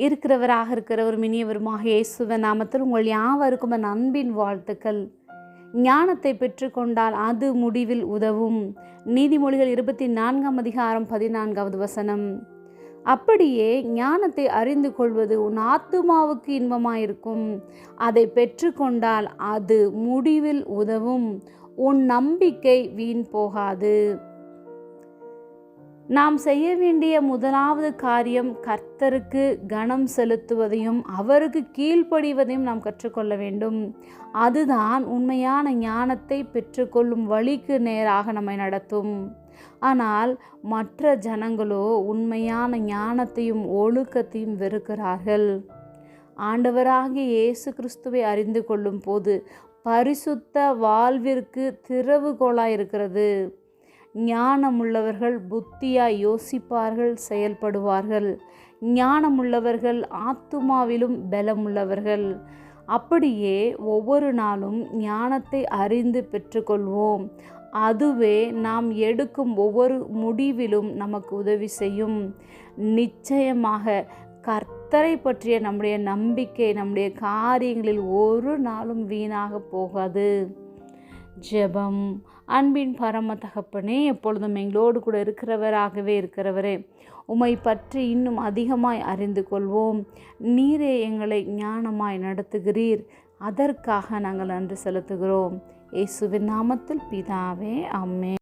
இருக்கிறவராக இருக்கிறவர் மினியவருமாக இயேசுவ நாமத்தில் உங்கள் யாவருக்கும் என் அன்பின் வாழ்த்துக்கள். ஞானத்தை பெற்றுக்கொண்டால் அது முடிவில் உதவும். நீதிமொழிகள் இருபத்தி நான்காம் அதிகாரம் பதினான்காவது வசனம். அப்படியே ஞானத்தை அறிந்து கொள்வது உன் ஆத்துமாவுக்கு இன்பமாயிருக்கும். அதை பெற்றுக்கொண்டால் அது முடிவில் உதவும். உன் நம்பிக்கை வீண் போகாது. நாம் செய்ய வேண்டிய முதலாவது காரியம் கர்த்தருக்கு கனம் செலுத்துவதையும் அவருக்கு கீழ்ப்படிவதையும் நாம் கற்றுக்கொள்ள வேண்டும். அதுதான் உண்மையான ஞானத்தை பெற்றுக்கொள்ளும் வழிக்கு நேராக நம்மை நடத்தும். ஆனால் மற்ற ஜனங்களோ உண்மையான ஞானத்தையும் ஒழுக்கத்தையும் வெறுக்கிறார்கள். ஆண்டவராகிய இயேசு கிறிஸ்துவை அறிந்து கொள்ளும் போது பரிசுத்த வாழ்விற்கு திறவுகோலாக இருக்கிறது. ஞானமுள்ளவர்கள் புத்தியாய் யோசிப்பார்கள் செயல்படுவார்கள். ஞானமுள்ளவர்கள் ஆத்துமாவிலும் பலமுள்ளவர்கள். அப்படியே ஒவ்வொரு நாளும் ஞானத்தை அறிந்து பெற்றுக்கொள்வோம். அதுவே நாம் எடுக்கும் ஒவ்வொரு முடிவிலும் நமக்கு உதவி செய்யும். நிச்சயமாக கர்த்தரை பற்றிய நம்முடைய நம்பிக்கை நம்முடைய காரியங்களில் ஒரு நாளும் வீணாக போகாது. ஜெபம் அன்பின் பரம தகப்பனே எப்பொழுதும் எங்களோடு கூட இருக்கிறவராகவே இருக்கிறவரே உம்மை பற்றி இன்னும் அதிகமாய் அறிந்து கொள்வோம். நீரே எங்களை ஞானமாய் நடத்துகிறீர். அதற்காக நாங்கள் நன்றி செலுத்துகிறோம். இயேசுவின் நாமத்தில் பிதாவே அம்மே